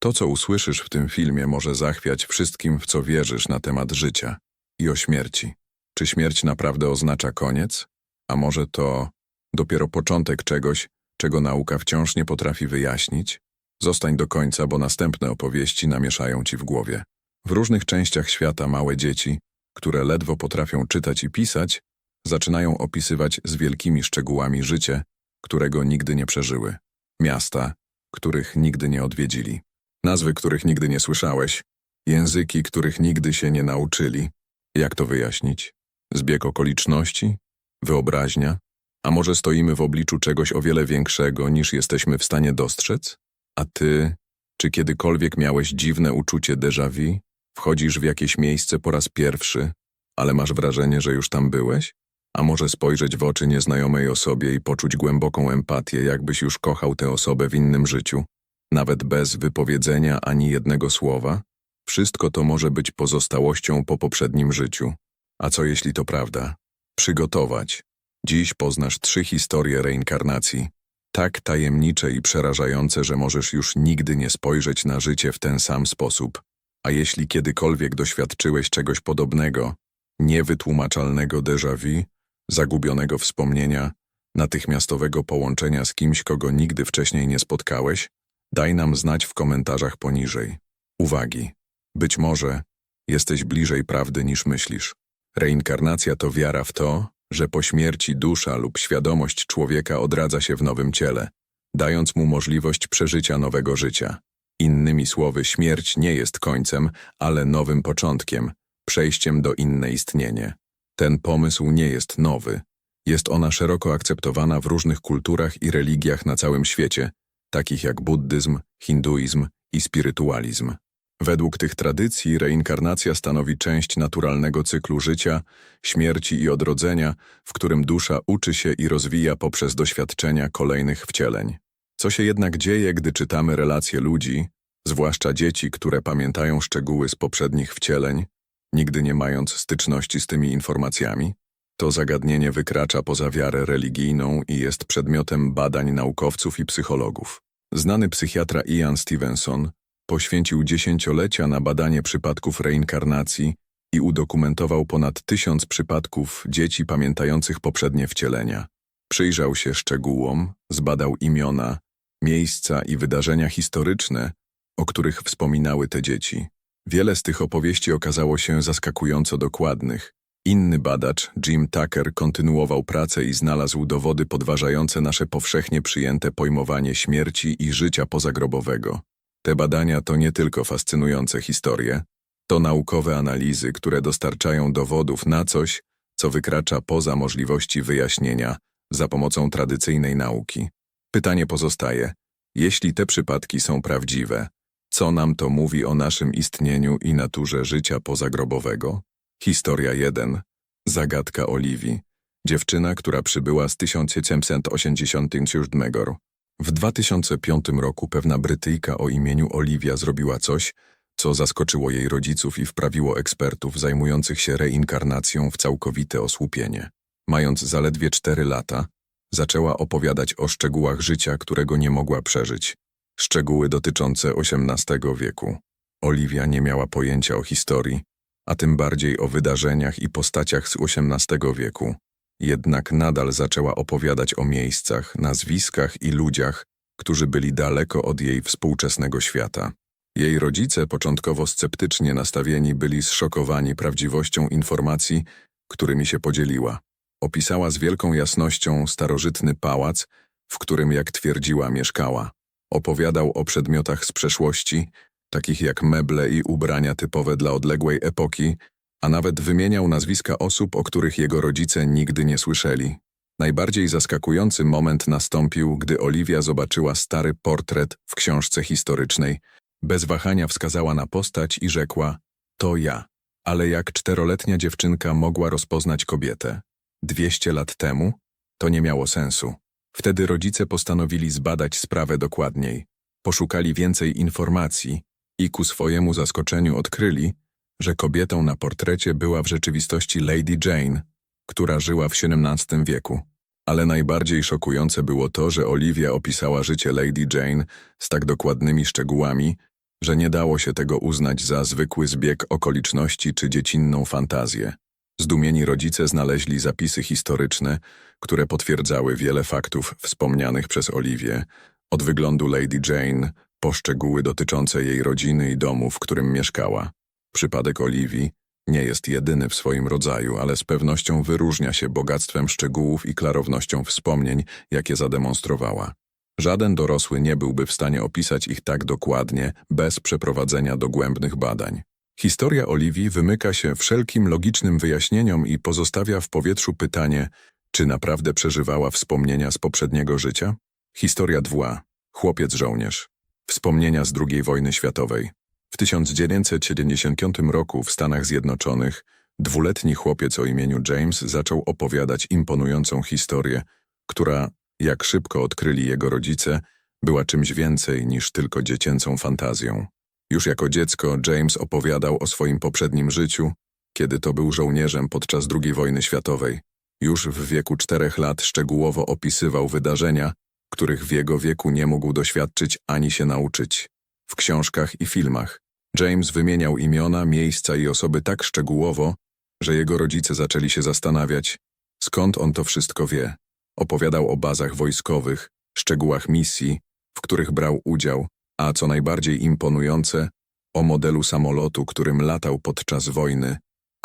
To, co usłyszysz w tym filmie, może zachwiać wszystkim, w co wierzysz na temat życia i o śmierci. Czy śmierć naprawdę oznacza koniec? A może to dopiero początek czegoś, czego nauka wciąż nie potrafi wyjaśnić? Zostań do końca, bo następne opowieści namieszają ci w głowie. W różnych częściach świata małe dzieci, które ledwo potrafią czytać i pisać, zaczynają opisywać z wielkimi szczegółami życie, którego nigdy nie przeżyły. Miasta, których nigdy nie odwiedzili. Nazwy, których nigdy nie słyszałeś. Języki, których nigdy się nie nauczyli. Jak to wyjaśnić? Zbieg okoliczności? Wyobraźnia? A może stoimy w obliczu czegoś o wiele większego, niż jesteśmy w stanie dostrzec? A ty, czy kiedykolwiek miałeś dziwne uczucie déjà vu? Wchodzisz w jakieś miejsce po raz pierwszy, ale masz wrażenie, że już tam byłeś? A może spojrzeć w oczy nieznajomej osobie i poczuć głęboką empatię, jakbyś już kochał tę osobę w innym życiu? Nawet bez wypowiedzenia ani jednego słowa? Wszystko to może być pozostałością po poprzednim życiu. A co jeśli to prawda? Przygotować. Dziś poznasz trzy historie reinkarnacji. Tak tajemnicze i przerażające, że możesz już nigdy nie spojrzeć na życie w ten sam sposób. A jeśli kiedykolwiek doświadczyłeś czegoś podobnego, niewytłumaczalnego déjà vu, zagubionego wspomnienia, natychmiastowego połączenia z kimś, kogo nigdy wcześniej nie spotkałeś, daj nam znać w komentarzach poniżej. Uwagi. Być może jesteś bliżej prawdy niż myślisz. Reinkarnacja to wiara w to, że po śmierci dusza lub świadomość człowieka odradza się w nowym ciele, dając mu możliwość przeżycia nowego życia. Innymi słowy, śmierć nie jest końcem, ale nowym początkiem, przejściem do inne istnienie. Ten pomysł nie jest nowy. Jest ona szeroko akceptowana w różnych kulturach i religiach na całym świecie, takich jak buddyzm, hinduizm i spirytualizm. Według tych tradycji reinkarnacja stanowi część naturalnego cyklu życia, śmierci i odrodzenia, w którym dusza uczy się i rozwija poprzez doświadczenia kolejnych wcieleń. Co się jednak dzieje, gdy czytamy relacje ludzi, zwłaszcza dzieci, które pamiętają szczegóły z poprzednich wcieleń, nigdy nie mając styczności z tymi informacjami? To zagadnienie wykracza poza wiarę religijną i jest przedmiotem badań naukowców i psychologów. Znany psychiatra Ian Stevenson poświęcił dziesięciolecia na badanie przypadków reinkarnacji i udokumentował ponad tysiąc przypadków dzieci pamiętających poprzednie wcielenia. Przyjrzał się szczegółom, zbadał imiona, miejsca i wydarzenia historyczne, o których wspominały te dzieci. Wiele z tych opowieści okazało się zaskakująco dokładnych. Inny badacz, Jim Tucker, kontynuował pracę i znalazł dowody podważające nasze powszechnie przyjęte pojmowanie śmierci i życia pozagrobowego. Te badania to nie tylko fascynujące historie, to naukowe analizy, które dostarczają dowodów na coś, co wykracza poza możliwości wyjaśnienia za pomocą tradycyjnej nauki. Pytanie pozostaje, jeśli te przypadki są prawdziwe, co nam to mówi o naszym istnieniu i naturze życia pozagrobowego? Historia 1. Zagadka Oliwii. Dziewczyna, która przybyła z 1787 roku. W 2005 roku pewna Brytyjka o imieniu Oliwia zrobiła coś, co zaskoczyło jej rodziców i wprawiło ekspertów zajmujących się reinkarnacją w całkowite osłupienie. Mając zaledwie cztery lata, zaczęła opowiadać o szczegółach życia, którego nie mogła przeżyć. Szczegóły dotyczące XVIII wieku. Oliwia nie miała pojęcia o historii, a tym bardziej o wydarzeniach i postaciach z XVIII wieku. Jednak nadal zaczęła opowiadać o miejscach, nazwiskach i ludziach, którzy byli daleko od jej współczesnego świata. Jej rodzice, początkowo sceptycznie nastawieni, byli zszokowani prawdziwością informacji, którymi się podzieliła. Opisała z wielką jasnością starożytny pałac, w którym, jak twierdziła, mieszkała. Opowiadał o przedmiotach z przeszłości, takich jak meble i ubrania typowe dla odległej epoki, a nawet wymieniał nazwiska osób, o których jego rodzice nigdy nie słyszeli. Najbardziej zaskakujący moment nastąpił, gdy Oliwia zobaczyła stary portret w książce historycznej. Bez wahania wskazała na postać i rzekła: To ja. Ale jak czteroletnia dziewczynka mogła rozpoznać kobietę? Dwieście lat temu? To nie miało sensu. Wtedy rodzice postanowili zbadać sprawę dokładniej. Poszukali więcej informacji i ku swojemu zaskoczeniu odkryli, że kobietą na portrecie była w rzeczywistości Lady Jane, która żyła w XVII wieku. Ale najbardziej szokujące było to, że Olivia opisała życie Lady Jane z tak dokładnymi szczegółami, że nie dało się tego uznać za zwykły zbieg okoliczności czy dziecinną fantazję. Zdumieni rodzice znaleźli zapisy historyczne, które potwierdzały wiele faktów wspomnianych przez Oliwię, od wyglądu Lady Jane po szczegóły dotyczące jej rodziny i domu, w którym mieszkała. Przypadek Oliwii nie jest jedyny w swoim rodzaju, ale z pewnością wyróżnia się bogactwem szczegółów i klarownością wspomnień, jakie zademonstrowała. Żaden dorosły nie byłby w stanie opisać ich tak dokładnie, bez przeprowadzenia dogłębnych badań. Historia Oliwii wymyka się wszelkim logicznym wyjaśnieniom i pozostawia w powietrzu pytanie, czy naprawdę przeżywała wspomnienia z poprzedniego życia? Historia dwa. Chłopiec żołnierz. Wspomnienia z II wojny światowej. W 1970 roku w Stanach Zjednoczonych dwuletni chłopiec o imieniu James zaczął opowiadać imponującą historię, która, jak szybko odkryli jego rodzice, była czymś więcej niż tylko dziecięcą fantazją. Już jako dziecko James opowiadał o swoim poprzednim życiu, kiedy to był żołnierzem podczas II wojny światowej. Już w wieku czterech lat szczegółowo opisywał wydarzenia, których w jego wieku nie mógł doświadczyć ani się nauczyć. W książkach i filmach James wymieniał imiona, miejsca i osoby tak szczegółowo, że jego rodzice zaczęli się zastanawiać, skąd on to wszystko wie. Opowiadał o bazach wojskowych, szczegółach misji, w których brał udział, a co najbardziej imponujące, o modelu samolotu, którym latał podczas wojny,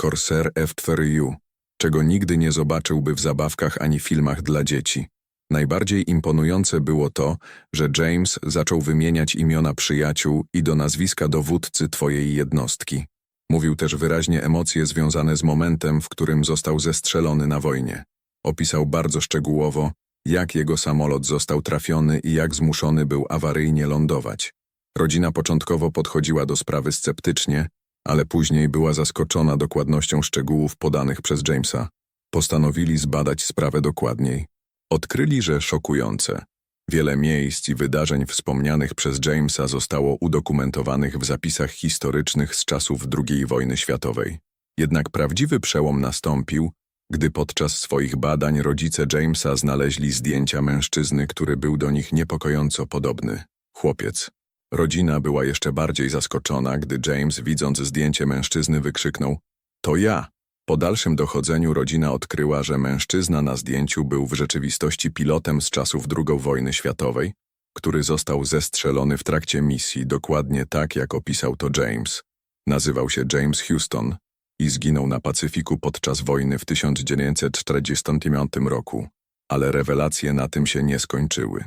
Corsair F-4U, czego nigdy nie zobaczyłby w zabawkach ani filmach dla dzieci. Najbardziej imponujące było to, że James zaczął wymieniać imiona przyjaciół i do nazwiska dowódcy twojej jednostki. Mówił też wyraźnie emocje związane z momentem, w którym został zestrzelony na wojnie. Opisał bardzo szczegółowo, jak jego samolot został trafiony i jak zmuszony był awaryjnie lądować. Rodzina początkowo podchodziła do sprawy sceptycznie, ale później była zaskoczona dokładnością szczegółów podanych przez Jamesa. Postanowili zbadać sprawę dokładniej. Odkryli, że szokujące. Wiele miejsc i wydarzeń wspomnianych przez Jamesa zostało udokumentowanych w zapisach historycznych z czasów II wojny światowej. Jednak prawdziwy przełom nastąpił, gdy podczas swoich badań rodzice Jamesa znaleźli zdjęcia mężczyzny, który był do nich niepokojąco podobny. Chłopiec. Rodzina była jeszcze bardziej zaskoczona, gdy James, widząc zdjęcie mężczyzny, wykrzyknął – to ja! Po dalszym dochodzeniu rodzina odkryła, że mężczyzna na zdjęciu był w rzeczywistości pilotem z czasów II wojny światowej, który został zestrzelony w trakcie misji dokładnie tak, jak opisał to James. Nazywał się James Houston i zginął na Pacyfiku podczas wojny w 1945 roku. Ale rewelacje na tym się nie skończyły.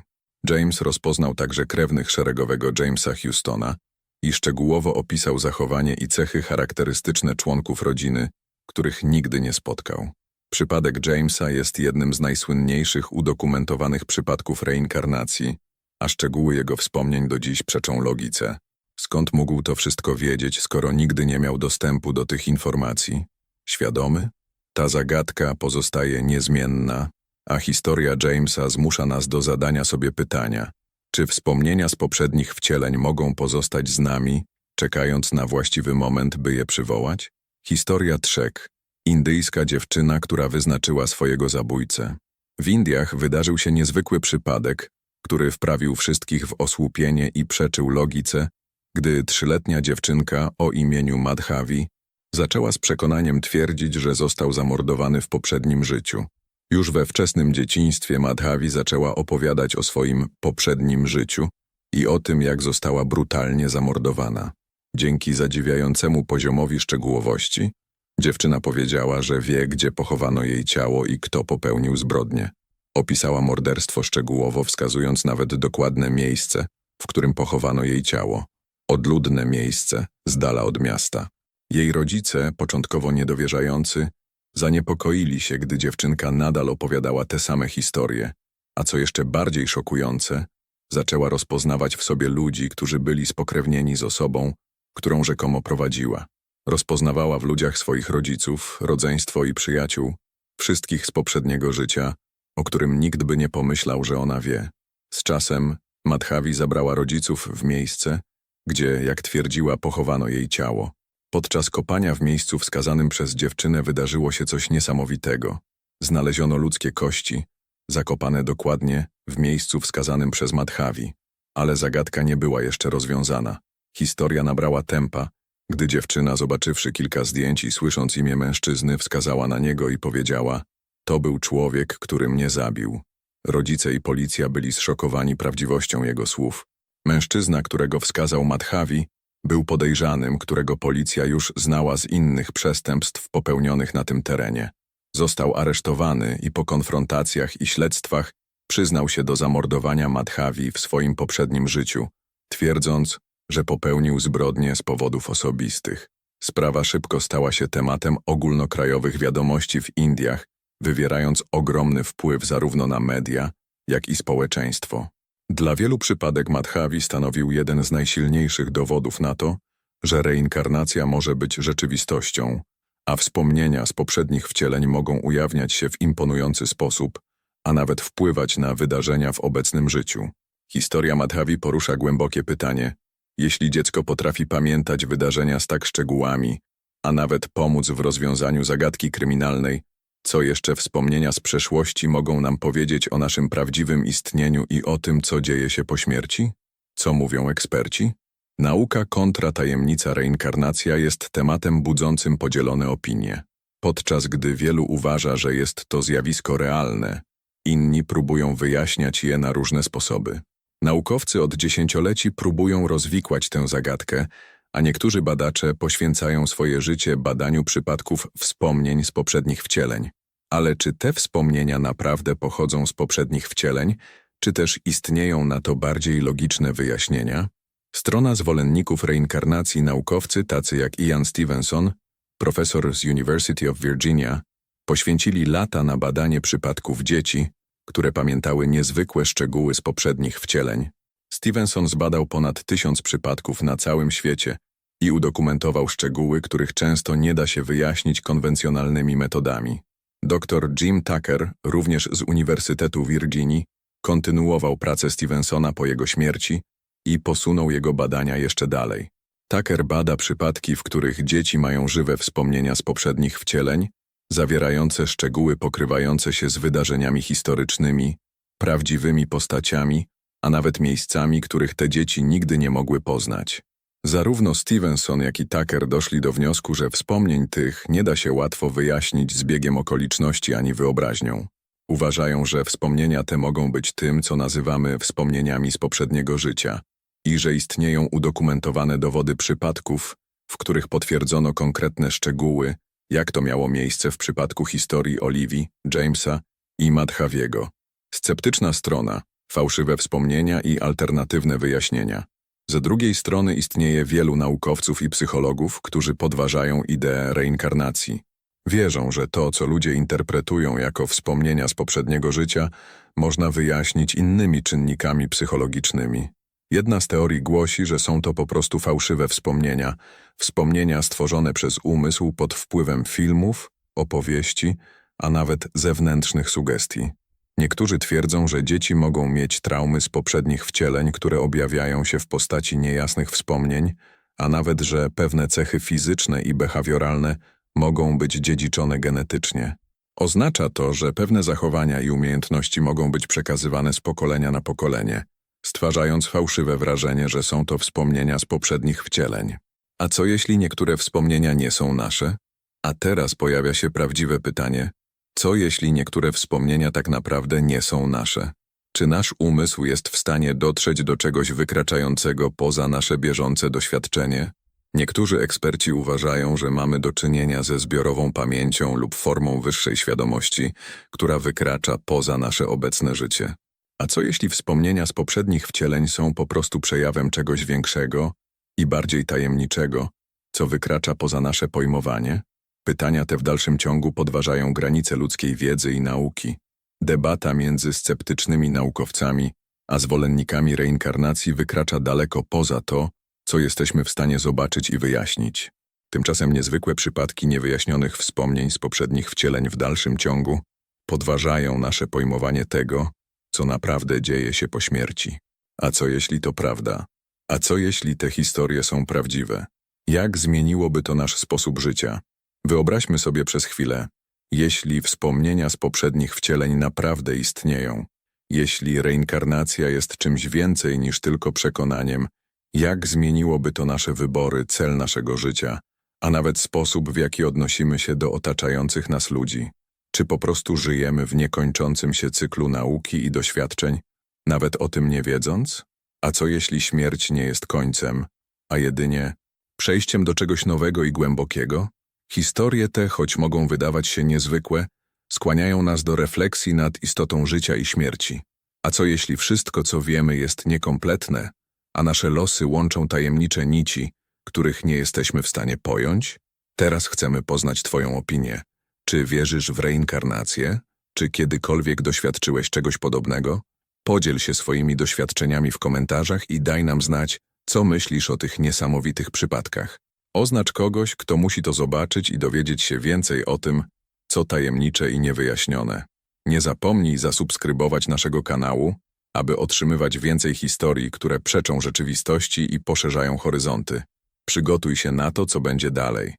James rozpoznał także krewnych szeregowego Jamesa Houstona i szczegółowo opisał zachowanie i cechy charakterystyczne członków rodziny, których nigdy nie spotkał. Przypadek Jamesa jest jednym z najsłynniejszych udokumentowanych przypadków reinkarnacji, a szczegóły jego wspomnień do dziś przeczą logice. Skąd mógł to wszystko wiedzieć, skoro nigdy nie miał dostępu do tych informacji? Świadomy? Ta zagadka pozostaje niezmienna, a historia Jamesa zmusza nas do zadania sobie pytania, czy wspomnienia z poprzednich wcieleń mogą pozostać z nami, czekając na właściwy moment, by je przywołać? Historia Trzek. Indyjska dziewczyna, która wyznaczyła swojego zabójcę. W Indiach wydarzył się niezwykły przypadek, który wprawił wszystkich w osłupienie i przeczył logice, gdy trzyletnia dziewczynka o imieniu Madhavi zaczęła z przekonaniem twierdzić, że został zamordowany w poprzednim życiu. Już we wczesnym dzieciństwie Madhavi zaczęła opowiadać o swoim poprzednim życiu i o tym, jak została brutalnie zamordowana. Dzięki zadziwiającemu poziomowi szczegółowości, dziewczyna powiedziała, że wie, gdzie pochowano jej ciało i kto popełnił zbrodnię. Opisała morderstwo szczegółowo, wskazując nawet dokładne miejsce, w którym pochowano jej ciało. Odludne miejsce, z dala od miasta. Jej rodzice, początkowo niedowierzający, zaniepokoili się, gdy dziewczynka nadal opowiadała te same historie, a co jeszcze bardziej szokujące, zaczęła rozpoznawać w sobie ludzi, którzy byli spokrewnieni z osobą, którą rzekomo prowadziła. Rozpoznawała w ludziach swoich rodziców, rodzeństwo i przyjaciół, wszystkich z poprzedniego życia, o którym nikt by nie pomyślał, że ona wie. Z czasem Madhavi zabrała rodziców w miejsce, gdzie, jak twierdziła, pochowano jej ciało. Podczas kopania w miejscu wskazanym przez dziewczynę wydarzyło się coś niesamowitego. Znaleziono ludzkie kości, zakopane dokładnie w miejscu wskazanym przez Madhavi, ale zagadka nie była jeszcze rozwiązana. Historia nabrała tempa, gdy dziewczyna, zobaczywszy kilka zdjęć i słysząc imię mężczyzny, wskazała na niego i powiedziała: To był człowiek, który mnie zabił. Rodzice i policja byli zszokowani prawdziwością jego słów. Mężczyzna, którego wskazał Madhavi, był podejrzanym, którego policja już znała z innych przestępstw popełnionych na tym terenie. Został aresztowany i po konfrontacjach i śledztwach przyznał się do zamordowania Madhavi w swoim poprzednim życiu, twierdząc, że popełnił zbrodnie z powodów osobistych. Sprawa szybko stała się tematem ogólnokrajowych wiadomości w Indiach, wywierając ogromny wpływ zarówno na media, jak i społeczeństwo. Dla wielu przypadek Madhavi stanowił jeden z najsilniejszych dowodów na to, że reinkarnacja może być rzeczywistością, a wspomnienia z poprzednich wcieleń mogą ujawniać się w imponujący sposób, a nawet wpływać na wydarzenia w obecnym życiu. Historia Madhavi porusza głębokie pytanie, jeśli dziecko potrafi pamiętać wydarzenia z tak szczegółami, a nawet pomóc w rozwiązaniu zagadki kryminalnej, co jeszcze wspomnienia z przeszłości mogą nam powiedzieć o naszym prawdziwym istnieniu i o tym, co dzieje się po śmierci? Co mówią eksperci? Nauka kontra tajemnica reinkarnacja jest tematem budzącym podzielone opinie. Podczas gdy wielu uważa, że jest to zjawisko realne, inni próbują wyjaśniać je na różne sposoby. Naukowcy od dziesięcioleci próbują rozwikłać tę zagadkę, a niektórzy badacze poświęcają swoje życie badaniu przypadków wspomnień z poprzednich wcieleń. Ale czy te wspomnienia naprawdę pochodzą z poprzednich wcieleń, czy też istnieją na to bardziej logiczne wyjaśnienia? Strona zwolenników reinkarnacji naukowcy tacy jak Ian Stevenson, profesor z University of Virginia, poświęcili lata na badanie przypadków dzieci, które pamiętały niezwykłe szczegóły z poprzednich wcieleń. Stevenson zbadał ponad tysiąc przypadków na całym świecie i udokumentował szczegóły, których często nie da się wyjaśnić konwencjonalnymi metodami. Dr Jim Tucker, również z Uniwersytetu Virginii, kontynuował pracę Stevensona po jego śmierci i posunął jego badania jeszcze dalej. Tucker bada przypadki, w których dzieci mają żywe wspomnienia z poprzednich wcieleń, zawierające szczegóły pokrywające się z wydarzeniami historycznymi, prawdziwymi postaciami, a nawet miejscami, których te dzieci nigdy nie mogły poznać. Zarówno Stevenson, jak i Tucker doszli do wniosku, że wspomnień tych nie da się łatwo wyjaśnić zbiegiem okoliczności ani wyobraźnią. Uważają, że wspomnienia te mogą być tym, co nazywamy wspomnieniami z poprzedniego życia i że istnieją udokumentowane dowody przypadków, w których potwierdzono konkretne szczegóły, jak to miało miejsce w przypadku historii Oliwii, Jamesa i Madhaviego. Sceptyczna strona, fałszywe wspomnienia i alternatywne wyjaśnienia. Z drugiej strony istnieje wielu naukowców i psychologów, którzy podważają ideę reinkarnacji. Wierzą, że to, co ludzie interpretują jako wspomnienia z poprzedniego życia, można wyjaśnić innymi czynnikami psychologicznymi. Jedna z teorii głosi, że są to po prostu fałszywe wspomnienia, wspomnienia stworzone przez umysł pod wpływem filmów, opowieści, a nawet zewnętrznych sugestii. Niektórzy twierdzą, że dzieci mogą mieć traumy z poprzednich wcieleń, które objawiają się w postaci niejasnych wspomnień, a nawet, że pewne cechy fizyczne i behawioralne mogą być dziedziczone genetycznie. Oznacza to, że pewne zachowania i umiejętności mogą być przekazywane z pokolenia na pokolenie, stwarzając fałszywe wrażenie, że są to wspomnienia z poprzednich wcieleń. A co jeśli niektóre wspomnienia nie są nasze? A teraz pojawia się prawdziwe pytanie, co jeśli niektóre wspomnienia tak naprawdę nie są nasze? Czy nasz umysł jest w stanie dotrzeć do czegoś wykraczającego poza nasze bieżące doświadczenie? Niektórzy eksperci uważają, że mamy do czynienia ze zbiorową pamięcią lub formą wyższej świadomości, która wykracza poza nasze obecne życie. A co jeśli wspomnienia z poprzednich wcieleń są po prostu przejawem czegoś większego i bardziej tajemniczego, co wykracza poza nasze pojmowanie? Pytania te w dalszym ciągu podważają granice ludzkiej wiedzy i nauki. Debata między sceptycznymi naukowcami a zwolennikami reinkarnacji wykracza daleko poza to, co jesteśmy w stanie zobaczyć i wyjaśnić. Tymczasem niezwykłe przypadki niewyjaśnionych wspomnień z poprzednich wcieleń w dalszym ciągu podważają nasze pojmowanie tego, co naprawdę dzieje się po śmierci. A co jeśli to prawda? A co jeśli te historie są prawdziwe? Jak zmieniłoby to nasz sposób życia? Wyobraźmy sobie przez chwilę, jeśli wspomnienia z poprzednich wcieleń naprawdę istnieją, jeśli reinkarnacja jest czymś więcej niż tylko przekonaniem, Jak zmieniłoby to nasze wybory, cel naszego życia, a nawet sposób, w jaki odnosimy się do otaczających nas ludzi? Czy po prostu żyjemy w niekończącym się cyklu nauki i doświadczeń, nawet o tym nie wiedząc? A co jeśli śmierć nie jest końcem, a jedynie przejściem do czegoś nowego i głębokiego? Historie te, choć mogą wydawać się niezwykłe, skłaniają nas do refleksji nad istotą życia i śmierci. A co jeśli wszystko, co wiemy, jest niekompletne, a nasze losy łączą tajemnicze nici, których nie jesteśmy w stanie pojąć? Teraz chcemy poznać Twoją opinię. Czy wierzysz w reinkarnację? Czy kiedykolwiek doświadczyłeś czegoś podobnego? Podziel się swoimi doświadczeniami w komentarzach i daj nam znać, co myślisz o tych niesamowitych przypadkach. Oznacz kogoś, kto musi to zobaczyć i dowiedzieć się więcej o tym, co tajemnicze i niewyjaśnione. Nie zapomnij zasubskrybować naszego kanału, aby otrzymywać więcej historii, które przeczą rzeczywistości i poszerzają horyzonty. Przygotuj się na to, co będzie dalej.